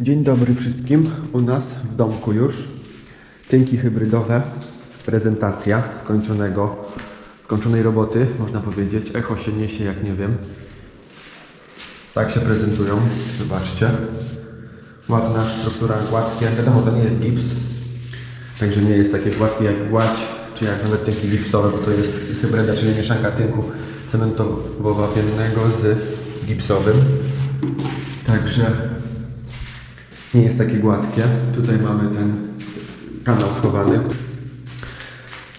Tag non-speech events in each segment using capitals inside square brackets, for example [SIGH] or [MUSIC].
Dzień dobry wszystkim. U nas w domku już tynki hybrydowe, prezentacja skończonego, skończonej roboty, można powiedzieć. Echo się niesie jak nie wiem. Tak się prezentują, zobaczcie. Ładna struktura, gładkie. Wiadomo, to nie jest gips, także nie jest takie gładkie jak gładź, czy jak nawet tynki gipsowe, bo to jest hybryda, czyli mieszanka tynku cementowo-wapiennego z gipsowym. Także nie jest takie gładkie. Tutaj mamy ten kanał schowany.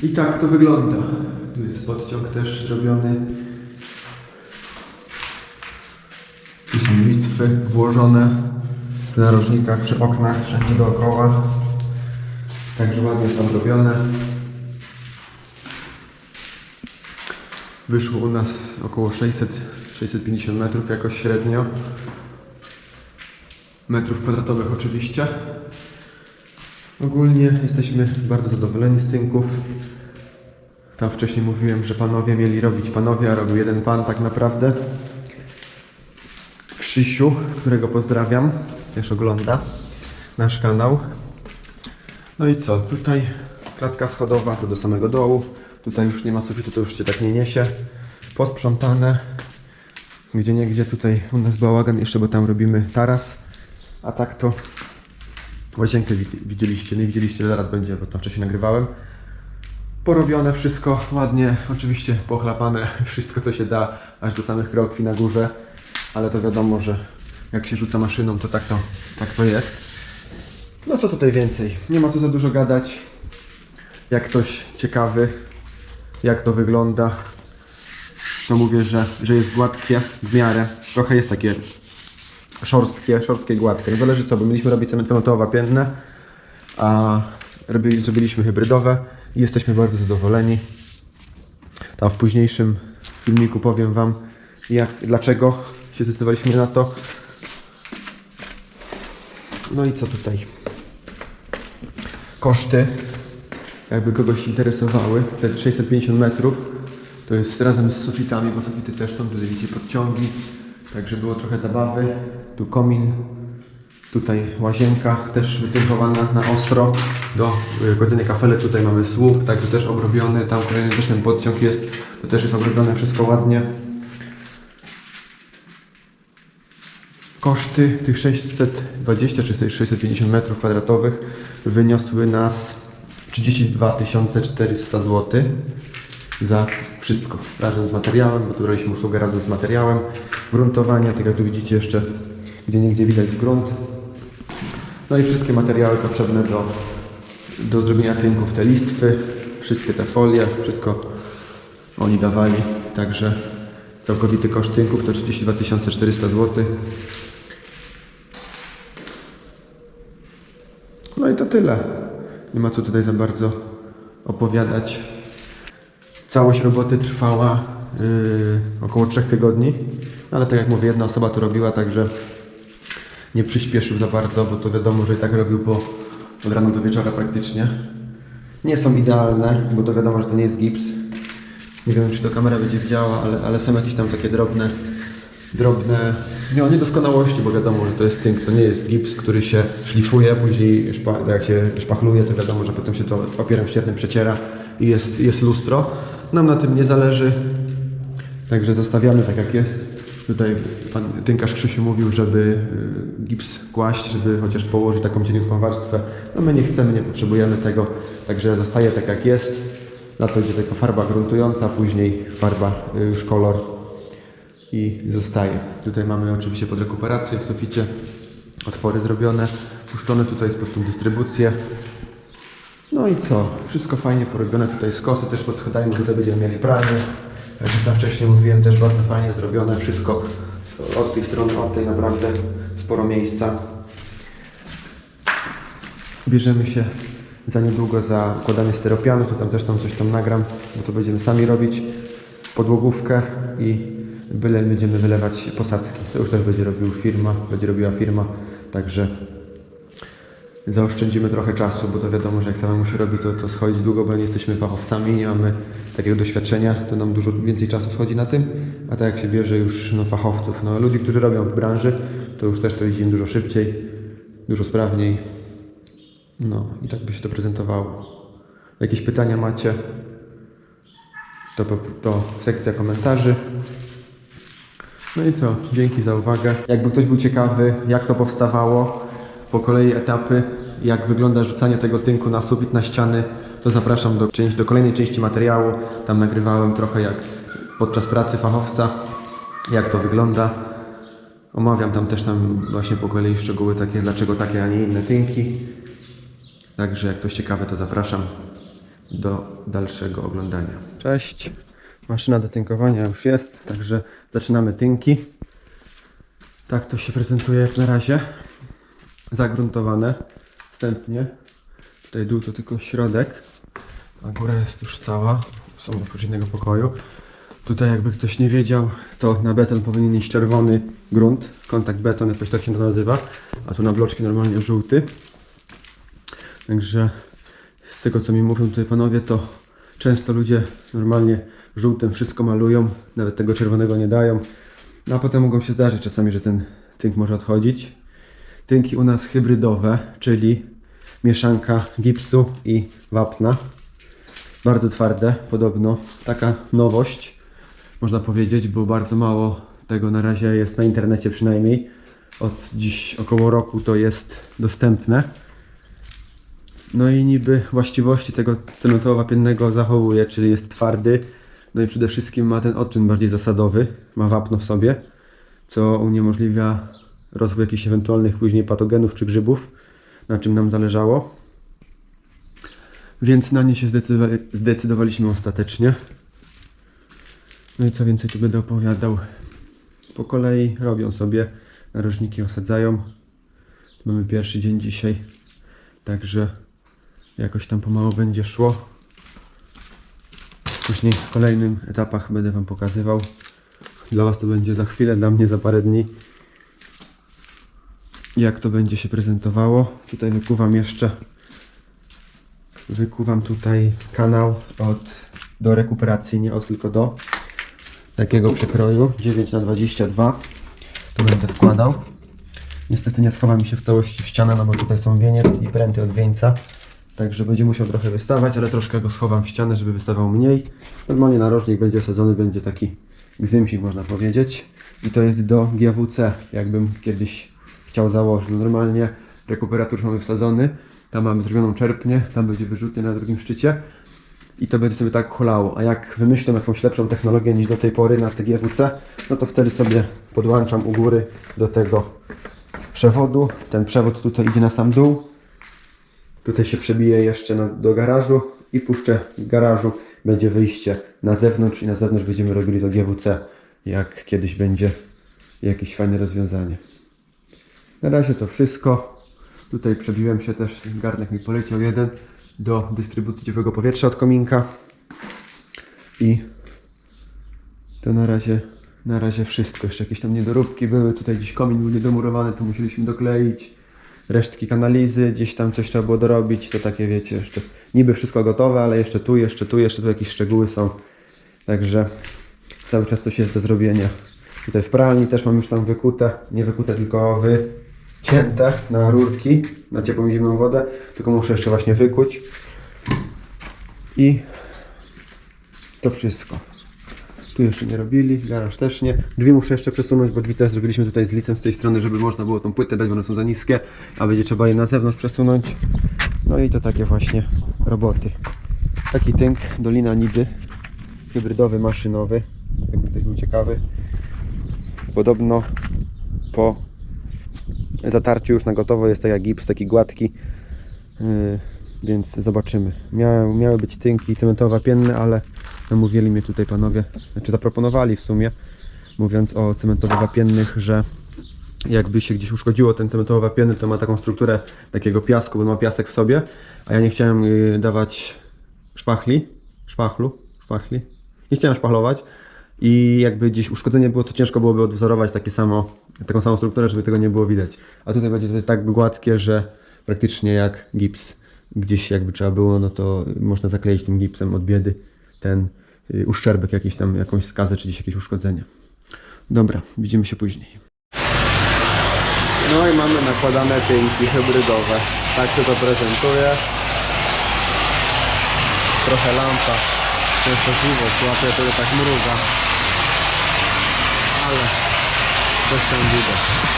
I tak to wygląda. Tu jest podciąg też zrobiony. Tu są listwy włożone w narożnikach, przy oknach, wszędzie dookoła. Także ładnie są robione. Wyszło u nas około 600, 650 metrów jakoś średnio metrów kwadratowych oczywiście. Ogólnie jesteśmy bardzo zadowoleni z tynków. Tam wcześniej mówiłem, że panowie mieli robić panowie, a robił jeden pan tak naprawdę. Krzysiu, którego pozdrawiam, też ogląda nasz kanał. No i co, tutaj klatka schodowa to do samego dołu. Tutaj już nie ma sufitu, to już się tak nie niesie. Posprzątane. Gdzie nie gdzie tutaj u nas bałagan jeszcze, bo tam robimy taras. A tak to łazienkę wi- widzieliście, nie widzieliście, zaraz będzie, bo to wcześniej nagrywałem. Porobione wszystko ładnie, oczywiście pochlapane, [LAUGHS] wszystko co się da, aż do samych krokwi na górze, ale to wiadomo, że jak się rzuca maszyną, to tak to, tak to jest. No co tutaj więcej, nie ma co za dużo gadać. Jak ktoś ciekawy, jak to wygląda, to mówię, że, że jest gładkie w miarę. Trochę jest takie szorstkie, szorstkie, gładkie. No zależy co, bo mieliśmy robić cementowo-wapienne, a robili, zrobiliśmy hybrydowe i jesteśmy bardzo zadowoleni. Tam w późniejszym filmiku powiem Wam, jak, dlaczego się zdecydowaliśmy na to. No i co tutaj? Koszty, jakby kogoś interesowały, te 650 metrów, to jest razem z sufitami, bo sufity też są, tutaj widzicie podciągi, Także było trochę zabawy. Tu komin, tutaj łazienka też wytynkowana na ostro do y, kładzenia kafelek. Tutaj mamy słup, także też obrobiony. Tam kolejny też ten podciąg jest. To też jest obrobione wszystko ładnie. Koszty tych 620 czy 650 metrów kwadratowych wyniosły nas 32 400 zł za wszystko, razem z materiałem, bo tu braliśmy usługę razem z materiałem, gruntowania, tak jak tu widzicie jeszcze, gdzie niegdzie widać grunt. No i wszystkie materiały potrzebne do, do zrobienia tynków, te listwy, wszystkie te folie, wszystko oni dawali, także całkowity koszt tynków to 32 400 zł. No i to tyle. Nie ma co tutaj za bardzo opowiadać. Całość roboty trwała yy, około 3 tygodni, No, ale tak jak mówię, jedna osoba to robiła, także nie przyspieszył za bardzo, bo to wiadomo, że i tak robił po od rana do wieczora praktycznie. Nie są idealne, bo to wiadomo, że to nie jest gips. Nie wiem, czy to kamera będzie widziała, ale, ale są jakieś tam takie drobne, drobne, nie, niedoskonałości, bo wiadomo, że to jest tynk, to nie jest gips, który się szlifuje, później szpa, jak się szpachluje, to wiadomo, że potem się to papierem ściernym przeciera i jest, jest lustro. Nam na tym nie zależy, także zostawiamy tak jak jest. Tutaj pan tynkarz Krzysiu mówił, żeby y, gips kłaść, żeby chociaż położyć taką cieniutką warstwę. No my nie chcemy, nie potrzebujemy tego, także zostaje tak jak jest. Na to idzie tylko farba gruntująca, później farba y, już kolor i zostaje. Tutaj mamy oczywiście pod rekuperację w suficie otwory zrobione, puszczone tutaj jest pod tą dystrybucję. No i co? Wszystko fajnie porobione. Tutaj skosy też pod schodami, tutaj będziemy mieli pranie. Jak już tam wcześniej mówiłem, też bardzo fajnie zrobione. Wszystko od tej strony, od tej naprawdę sporo miejsca. Bierzemy się za niedługo za układanie steropianu. Tu tam też tam coś tam nagram, bo to będziemy sami robić. Podłogówkę i byle będziemy wylewać posadzki. To już też będzie robił firma, będzie robiła firma. Także zaoszczędzimy trochę czasu, bo to wiadomo, że jak samemu się robi, to, to schodzi długo, bo nie jesteśmy fachowcami, nie mamy takiego doświadczenia, to nam dużo więcej czasu schodzi na tym, a tak jak się bierze już no, fachowców, no, ludzi, którzy robią w branży, to już też to idzie im dużo szybciej, dużo sprawniej. No i tak by się to prezentowało. Jakieś pytania macie? To, to sekcja komentarzy. No i co? Dzięki za uwagę. Jakby ktoś był ciekawy, jak to powstawało, po kolei etapy, jak wygląda rzucanie tego tynku na sufit, na ściany, to zapraszam do, do kolejnej części materiału. Tam nagrywałem trochę jak podczas pracy fachowca, jak to wygląda. Omawiam tam też tam właśnie po kolei szczegóły takie, dlaczego takie, a nie inne tynki. Także jak ktoś ciekawy, to zapraszam do dalszego oglądania. Cześć. Maszyna do tynkowania już jest, także zaczynamy tynki. Tak to się prezentuje jak na razie. Zagruntowane wstępnie. Tutaj dół to tylko środek, a góra jest już cała. Są oprócz innego pokoju. Tutaj jakby ktoś nie wiedział, to na beton powinien iść czerwony grunt, kontakt beton, jakoś tak się to nazywa, a tu na bloczki normalnie żółty. Także z tego co mi mówią tutaj panowie, to często ludzie normalnie żółtym wszystko malują, nawet tego czerwonego nie dają. No a potem mogą się zdarzyć czasami, że ten tynk może odchodzić. Tynki u nas hybrydowe, czyli mieszanka gipsu i wapna. Bardzo twarde, podobno. Taka nowość, można powiedzieć, bo bardzo mało tego na razie jest na internecie przynajmniej. Od dziś około roku to jest dostępne. No i niby właściwości tego cementowo-wapiennego zachowuje, czyli jest twardy. No i przede wszystkim ma ten odczyn bardziej zasadowy, ma wapno w sobie, co uniemożliwia rozwój jakichś ewentualnych później patogenów czy grzybów, na czym nam zależało. Więc na nie się zdecydowa- zdecydowaliśmy ostatecznie. No i co więcej tu będę opowiadał. Po kolei robią sobie, narożniki osadzają. Mamy pierwszy dzień dzisiaj, także jakoś tam pomału będzie szło. Później w kolejnym etapach będę Wam pokazywał. Dla Was to będzie za chwilę, dla mnie za parę dni. Jak to będzie się prezentowało. Tutaj wykuwam jeszcze wykuwam tutaj kanał od, do rekuperacji, nie od tylko do takiego przekroju 9 na 22 to będę wkładał. Niestety nie schowa mi się w całości w ścianę, no bo tutaj są wieniec i pręty od wieńca także będzie musiał trochę wystawać, ale troszkę go schowam w ścianę, żeby wystawał mniej. Normalnie narożnik będzie osadzony, będzie taki gzymsik można powiedzieć. I to jest do GWC, jakbym kiedyś chciał założyć. No normalnie rekuperator mamy wsadzony, tam mamy zrobioną czerpnię, tam będzie wyrzutnie na drugim szczycie i to będzie sobie tak hulało. A jak wymyślę jakąś lepszą technologię niż do tej pory na TGWC, no to wtedy sobie podłączam u góry do tego przewodu. Ten przewód tutaj idzie na sam dół. Tutaj się przebije jeszcze na, do garażu i puszczę w garażu. Będzie wyjście na zewnątrz i na zewnątrz będziemy robili to GWC, jak kiedyś będzie jakieś fajne rozwiązanie. Na razie to wszystko. Tutaj przebiłem się też, garnek mi poleciał jeden do dystrybucji ciepłego powietrza od kominka. I to na razie, na razie wszystko. Jeszcze jakieś tam niedoróbki były. Tutaj gdzieś komin był niedomurowany, to musieliśmy dokleić. Resztki kanalizy, gdzieś tam coś trzeba było dorobić. To takie wiecie, jeszcze niby wszystko gotowe, ale jeszcze tu, jeszcze tu, jeszcze tu jakieś szczegóły są. Także cały czas coś jest do zrobienia. Tutaj w pralni też mam już tam wykute, nie wykute, tylko wycięte na rurki, na ciepłą zimną wodę, tylko muszę jeszcze właśnie wykuć. I to wszystko. Tu jeszcze nie robili, garaż też nie. Drzwi muszę jeszcze przesunąć, bo drzwi też zrobiliśmy tutaj z licem z tej strony, żeby można było tą płytę dać, bo one są za niskie, a będzie trzeba je na zewnątrz przesunąć. No i to takie właśnie roboty. Taki tynk, Dolina Nidy, hybrydowy, maszynowy, jakby ktoś był ciekawy. Podobno po zatarciu już na gotowo jest tak jak gips, taki gładki. Yy, więc zobaczymy. Miały, miały być tynki cementowo-wapienne, ale namówili mnie tutaj panowie, znaczy zaproponowali w sumie, mówiąc o cementowo-wapiennych, że jakby się gdzieś uszkodziło ten cementowo-wapienny, to ma taką strukturę takiego piasku, bo ma piasek w sobie, a ja nie chciałem yy, dawać szpachli, szpachlu, szpachli, nie chciałem szpachlować i jakby gdzieś uszkodzenie było, to ciężko byłoby odwzorować takie samo, taką samą strukturę, żeby tego nie było widać. A tutaj będzie to tak gładkie, że praktycznie jak gips. Gdzieś jakby trzeba było, no to można zakleić tym gipsem od biedy ten y, uszczerbek jakiś tam, jakąś skazę, czy gdzieś jakieś uszkodzenie. Dobra, widzimy się później. No i mamy nakładane tynki hybrydowe. Tak się to prezentuje. Trochę lampa częstotliwość łapie, to tak mruga. Ale coś tam widać.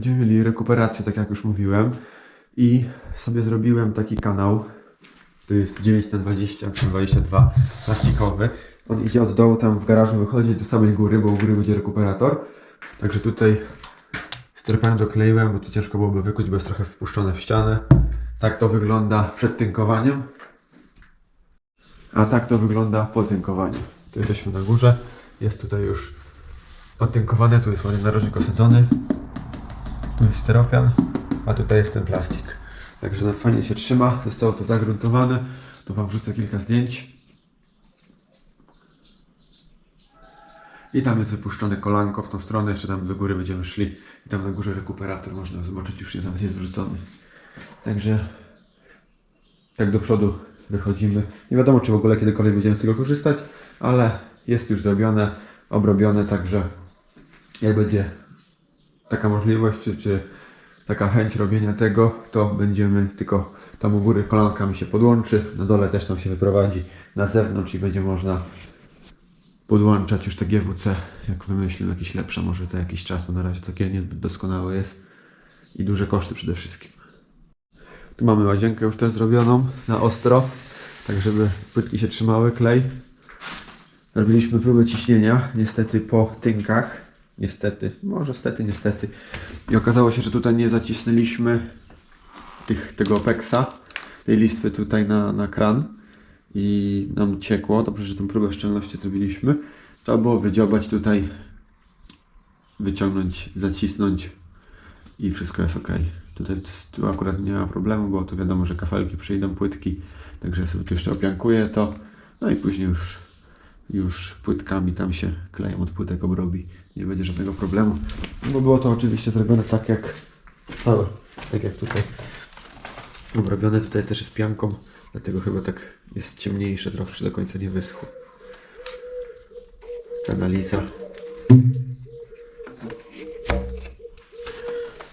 Będziemy mieli rekuperację, tak jak już mówiłem. I sobie zrobiłem taki kanał. To jest 9 na 20 na 22 plastikowy. On idzie od dołu, tam w garażu wychodzi do samej góry, bo u góry będzie rekuperator. Także tutaj sterpen dokleiłem, bo tu ciężko byłoby wykuć, bo jest trochę wpuszczone w ścianę. Tak to wygląda przed tynkowaniem. A tak to wygląda po tynkowaniu. Tu jesteśmy na górze. Jest tutaj już potynkowane, tu jest ładnie narożnik osadzony. Tu jest styropian, a tutaj jest ten plastik. Także na fajnie się trzyma, zostało to zagruntowane. Tu Wam wrzucę kilka zdjęć. I tam jest wypuszczone kolanko w tą stronę, jeszcze tam do góry będziemy szli. I tam na górze rekuperator można zobaczyć, już nawet jest wrzucony. Także tak do przodu wychodzimy. Nie wiadomo, czy w ogóle kiedykolwiek będziemy z tego korzystać, ale jest już zrobione, obrobione, także jak będzie taka możliwość, czy, czy taka chęć robienia tego, to będziemy tylko tam u góry kolankami się podłączy, na dole też tam się wyprowadzi na zewnątrz i będzie można podłączać już te GWC, jak wymyślę jakieś lepsze może za jakiś czas, bo na razie takie niezbyt doskonałe jest i duże koszty przede wszystkim. Tu mamy łazienkę już też zrobioną na ostro, tak żeby płytki się trzymały, klej. Robiliśmy próbę ciśnienia, niestety po tynkach. Niestety, może stety, niestety. I okazało się, że tutaj nie zacisnęliśmy tych, tego opeksa, tej listwy tutaj na, na kran i nam ciekło. Dobrze, że tę próbę szczelności zrobiliśmy. Trzeba było wydziobać tutaj, wyciągnąć, zacisnąć i wszystko jest ok. Tutaj tu akurat nie ma problemu, bo tu wiadomo, że kafelki przyjdą, płytki, także sobie jeszcze opiankuję to, no i później już, już płytkami tam się klejem od płytek obrobi. Nie będzie żadnego problemu, bo było to oczywiście zrobione tak jak całe, tak jak tutaj obrobione. Tutaj też jest pianką, dlatego chyba tak jest ciemniejsze, trochę jeszcze do końca nie wyschło. Kanaliza.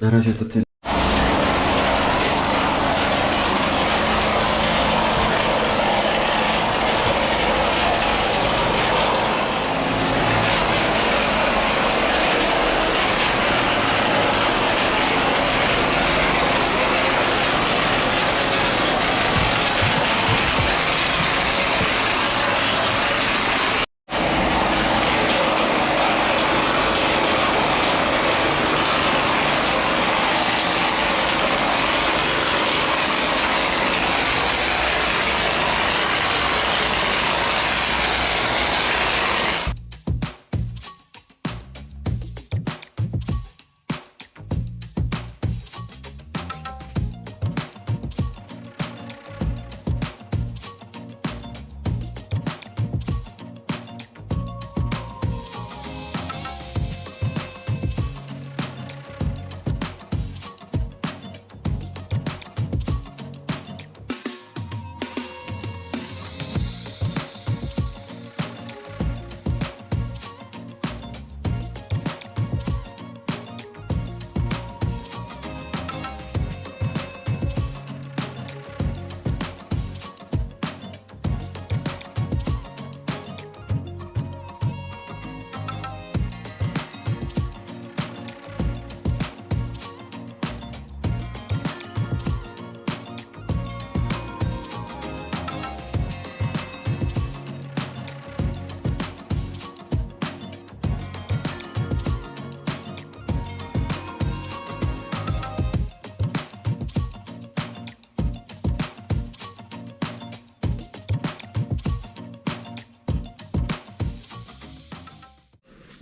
Na razie to tyle.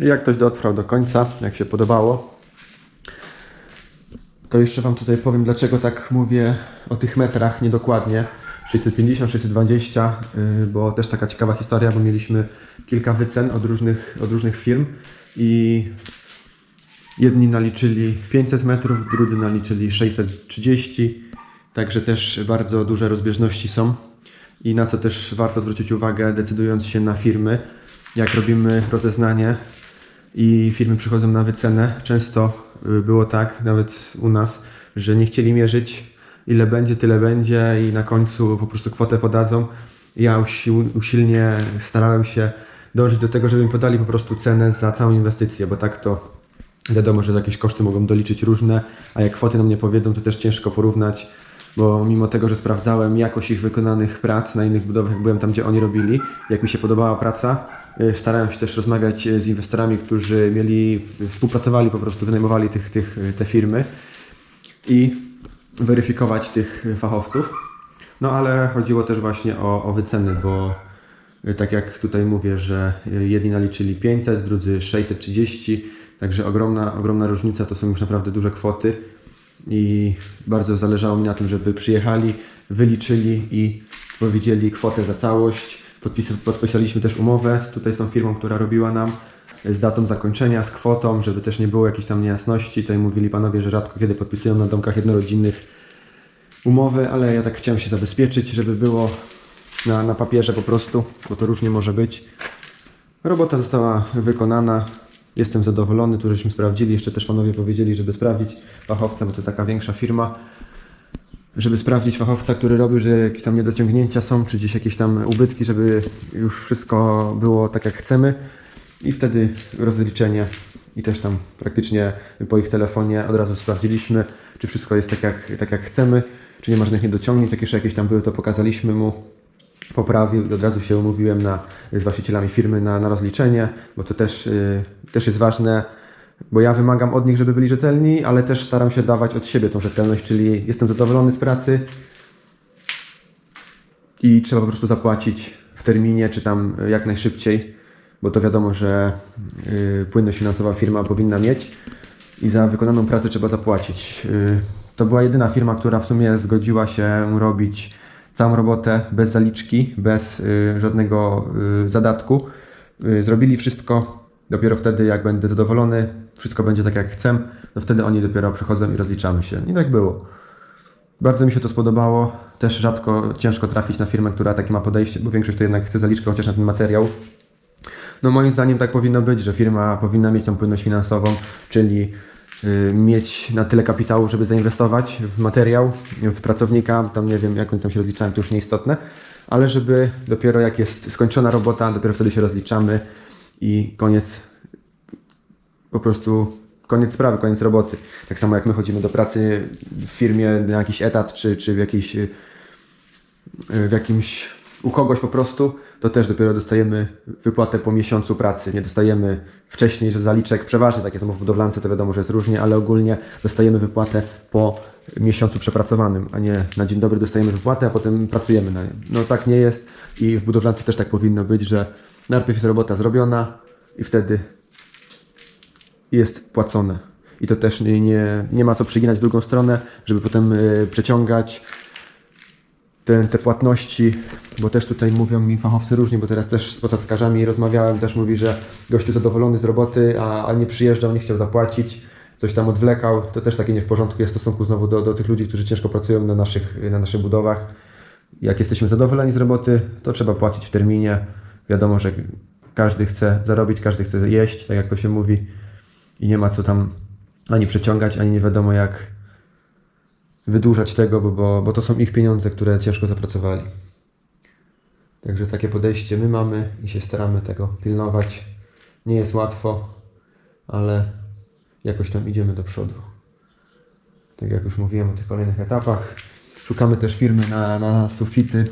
Jak ktoś dotrwał do końca, jak się podobało, to jeszcze Wam tutaj powiem, dlaczego tak mówię o tych metrach niedokładnie. 650, 620, yy, bo też taka ciekawa historia, bo mieliśmy kilka wycen od różnych, od różnych firm i jedni naliczyli 500 metrów, drudzy naliczyli 630, także też bardzo duże rozbieżności są. I na co też warto zwrócić uwagę, decydując się na firmy, jak robimy rozeznanie i firmy przychodzą na wycenę, często y, było tak, nawet u nas, że nie chcieli mierzyć, ile będzie, tyle będzie i na końcu po prostu kwotę podadzą. Ja usi- usilnie starałem się dążyć do tego, żeby mi podali po prostu cenę za całą inwestycję, bo tak to wiadomo, że jakieś koszty mogą doliczyć różne, a jak kwoty nam nie powiedzą, to też ciężko porównać, bo mimo tego, że sprawdzałem jakość ich wykonanych prac na innych budowach, byłem tam, gdzie oni robili, jak mi się podobała praca, y, starałem się też rozmawiać y, z inwestorami, którzy mieli, współpracowali po prostu, wynajmowali tych, tych, y, te firmy i weryfikować tych fachowców. No ale chodziło też właśnie o, o wyceny, bo tak jak tutaj mówię, że jedni naliczyli 500, drudzy 630, także ogromna, ogromna różnica, to są już naprawdę duże kwoty i bardzo zależało mi na tym, żeby przyjechali, wyliczyli i powiedzieli kwotę za całość. Podpis, podpisaliśmy też umowę z, tutaj z tą firmą, która robiła nam z datą zakończenia, z kwotą, żeby też nie było jakichś tam niejasności. Tutaj mówili panowie, że rzadko kiedy podpisują na domkach jednorodzinnych umowy, ale ja tak chciałem się zabezpieczyć, żeby było na, na papierze po prostu, bo to różnie może być. Robota została wykonana. Jestem zadowolony, tu żeśmy sprawdzili. Jeszcze też panowie powiedzieli, żeby sprawdzić fachowca, bo to taka większa firma. Żeby sprawdzić fachowca, który robił, że jakieś tam niedociągnięcia są, czy gdzieś jakieś tam ubytki, żeby już wszystko było tak jak chcemy. I wtedy rozliczenie i też tam praktycznie po ich telefonie od razu sprawdziliśmy, czy wszystko jest tak jak, tak jak chcemy, czy nie ma żadnych niedociągnięć, jak jeszcze jakieś tam były, to pokazaliśmy mu poprawił i od razu się umówiłem na, z właścicielami firmy na, na rozliczenie, bo to też, y, też jest ważne, bo ja wymagam od nich, żeby byli rzetelni, ale też staram się dawać od siebie tą rzetelność, czyli jestem zadowolony z pracy i trzeba po prostu zapłacić w terminie, czy tam y, jak najszybciej, bo to wiadomo, że y, płynność finansowa firma powinna mieć i za wykonaną pracę trzeba zapłacić. Y, to była jedyna firma, która w sumie zgodziła się robić całą robotę bez zaliczki, bez żadnego zadatku. Zrobili wszystko. Dopiero wtedy, jak będę zadowolony, wszystko będzie tak jak chcę, to wtedy oni dopiero przychodzą i rozliczamy się. I tak było. Bardzo mi się to spodobało. Też rzadko ciężko trafić na firmę, która takie ma podejście, bo większość to jednak chce zaliczkę chociaż na ten materiał. No moim zdaniem tak powinno być, że firma powinna mieć tą płynność finansową, czyli y, mieć na tyle kapitału, żeby zainwestować w materiał, w pracownika, tam nie wiem jak oni tam się rozliczają, to już nieistotne, ale żeby dopiero jak jest skończona robota, dopiero wtedy się rozliczamy i koniec, po prostu koniec sprawy, koniec roboty. Tak samo jak my chodzimy do pracy w firmie na jakiś etat, czy, czy w jakiejś y, w jakimś u kogoś po prostu, to też dopiero dostajemy wypłatę po miesiącu pracy. Nie dostajemy wcześniej, że zaliczek przeważnie takie są w budowlance, to wiadomo, że jest różnie, ale ogólnie dostajemy wypłatę po miesiącu przepracowanym, a nie na dzień dobry dostajemy wypłatę, a potem pracujemy na nią. No tak nie jest i w budowlance też tak powinno być, że najpierw jest robota zrobiona i wtedy jest płacone. I to też nie, nie, ma co przyginać w drugą stronę, żeby potem y, przeciągać te, te płatności, bo też tutaj mówią mi fachowcy różnie, bo teraz też z posadzkarzami rozmawiałem, też mówi, że gościu zadowolony z roboty, a, a nie przyjeżdżał, nie chciał zapłacić, coś tam odwlekał, to też takie nie w porządku jest w stosunku znowu do, do tych ludzi, którzy ciężko pracują na naszych, na naszych budowach. Jak jesteśmy zadowoleni z roboty, to trzeba płacić w terminie. Wiadomo, że każdy chce zarobić, każdy chce jeść, tak jak to się mówi i nie ma co tam ani przeciągać, ani nie wiadomo jak wydłużać tego, bo, bo, bo to są ich pieniądze, które ciężko zapracowali. Także takie podejście my mamy i się staramy tego pilnować. Nie jest łatwo, ale jakoś tam idziemy do przodu. Tak jak już mówiłem o tych kolejnych etapach. Szukamy też firmy na, na sufity,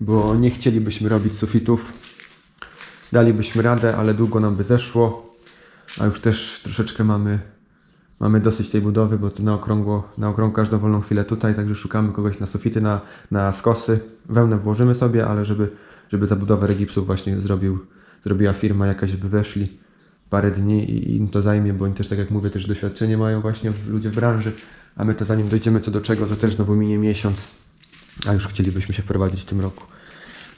bo nie chcielibyśmy robić sufitów. Dalibyśmy radę, ale długo nam by zeszło, a już też troszeczkę mamy Mamy dosyć tej budowy, bo tu na okrągło, na okrągło każdą wolną chwilę tutaj, także szukamy kogoś na sufity, na, na skosy. Wełnę włożymy sobie, ale żeby, żeby zabudowę regipsów właśnie zrobił, zrobiła firma jakaś, żeby weszli, parę dni i im to zajmie, bo oni też, tak jak mówię, też doświadczenie mają właśnie ludzie w branży, a my to zanim dojdziemy co do czego, to też znowu minie miesiąc, a już chcielibyśmy się wprowadzić w tym roku.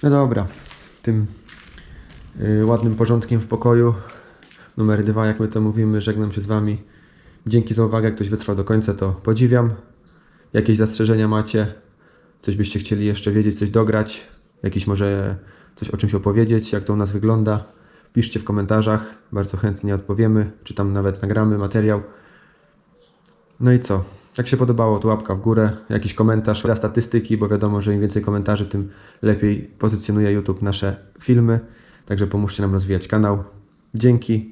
No dobra, tym y, ładnym porządkiem w pokoju, numer dwa, jak my to mówimy, żegnam się z Wami. Dzięki za uwagę, jak ktoś wytrwał do końca, to podziwiam. Jakieś zastrzeżenia macie? Coś byście chcieli jeszcze wiedzieć, coś dograć? Jakiś może coś o czymś opowiedzieć, jak to u nas wygląda? Piszcie w komentarzach, bardzo chętnie odpowiemy, czy tam nawet nagramy materiał. No i co? Jak się podobało, to łapka w górę, jakiś komentarz dla statystyki, bo wiadomo, że im więcej komentarzy, tym lepiej pozycjonuje YouTube nasze filmy. Także pomóżcie nam rozwijać kanał. Dzięki